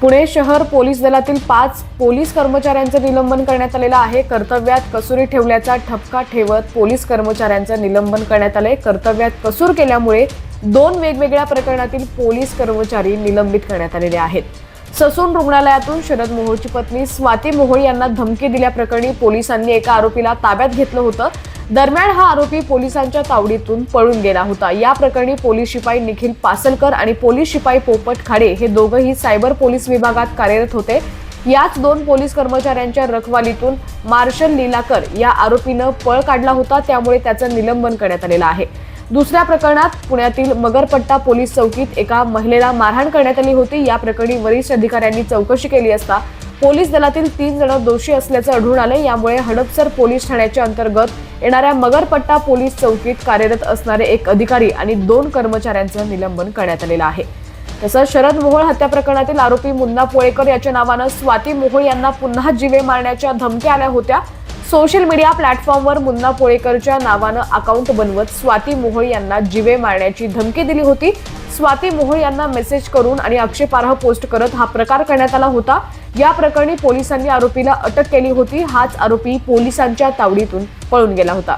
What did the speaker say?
पुणे शहर पोलीस दलातील पाच पोलीस कर्मचाऱ्यांचं निलंबन करण्यात आलेलं आहे. कर्तव्यात कसुरी ठेवल्याचा ठपका ठेवत पोलीस कर्मचाऱ्यांचं निलंबन करण्यात आलंय. कर्तव्यात कसूर केल्यामुळे दोन वेगवेगळ्या प्रकरणातील पोलीस कर्मचारी निलंबित करण्यात आलेले आहेत. ससून रुग्णालयातून शरद मोहोळची पत्नी स्वाती मोहोळ यांना धमकी दिल्याप्रकरणी पोलिसांनी एका आरोपीला ताब्यात घेतलं होतं. दरम्यान हा आरोपी पोलिसांच्या तावडीतून पळून गेला होता. या प्रकरणी पोलीस शिपाई निखिल पासलकर आणि पोलीस शिपाई पोपट खाडे हे दोघंही सायबर पोलीस विभागात कार्यरत होते. याच दोन पोलीस कर्मचाऱ्यांच्या रखवालीतून मार्शल लीलाकर या आरोपीनं पळ काढला होता त्यामुळे त्याचं निलंबन करण्यात आलेलं आहे. दुसऱ्या प्रकरणात पुण्यातील मगरपट्टा पोलीस चौकीत एका महिलेला मारहाण करण्यात आली होती. या प्रकरणी वरिष्ठ अधिकाऱ्यांनी चौकशी केली असता पोलीस दलातील तीन जण दोषी असल्याचं आढळून आले यामुळे हडपसर पोलीस ठाण्याच्या अंतर्गत येणाऱ्या मगरपट्टा पोलीस चौकीत कार्यरत असणारे एक अधिकारी आणि दोन कर्मचाऱ्यांचं निलंबन करण्यात आलेलं आहे. तसंच शरद मोहोळ हत्या प्रकरणातील आरोपी मुन्ना पोळेकर याच्या नावानं स्वाती मोहोळ यांना पुन्हा जीवे मारण्याच्या धमक्या आल्या होत्या. सोशल मीडिया प्लॅटफॉर्मवर मुन्ना पोळेकरच्या नावानं अकाउंट बनवत स्वाती मोहोळ यांना जीवे मारण्याची धमकी दिली होती. स्वाती मोहोळ यांना मेसेज करून आणि आक्षेपार्ह पोस्ट करत हा प्रकार करण्यात आला होता. या प्रकरणी पोलिसांनी आरोपीला अटक केली होती. हाच आरोपी पोलिसांच्या तावडीतून पळून गेला होता.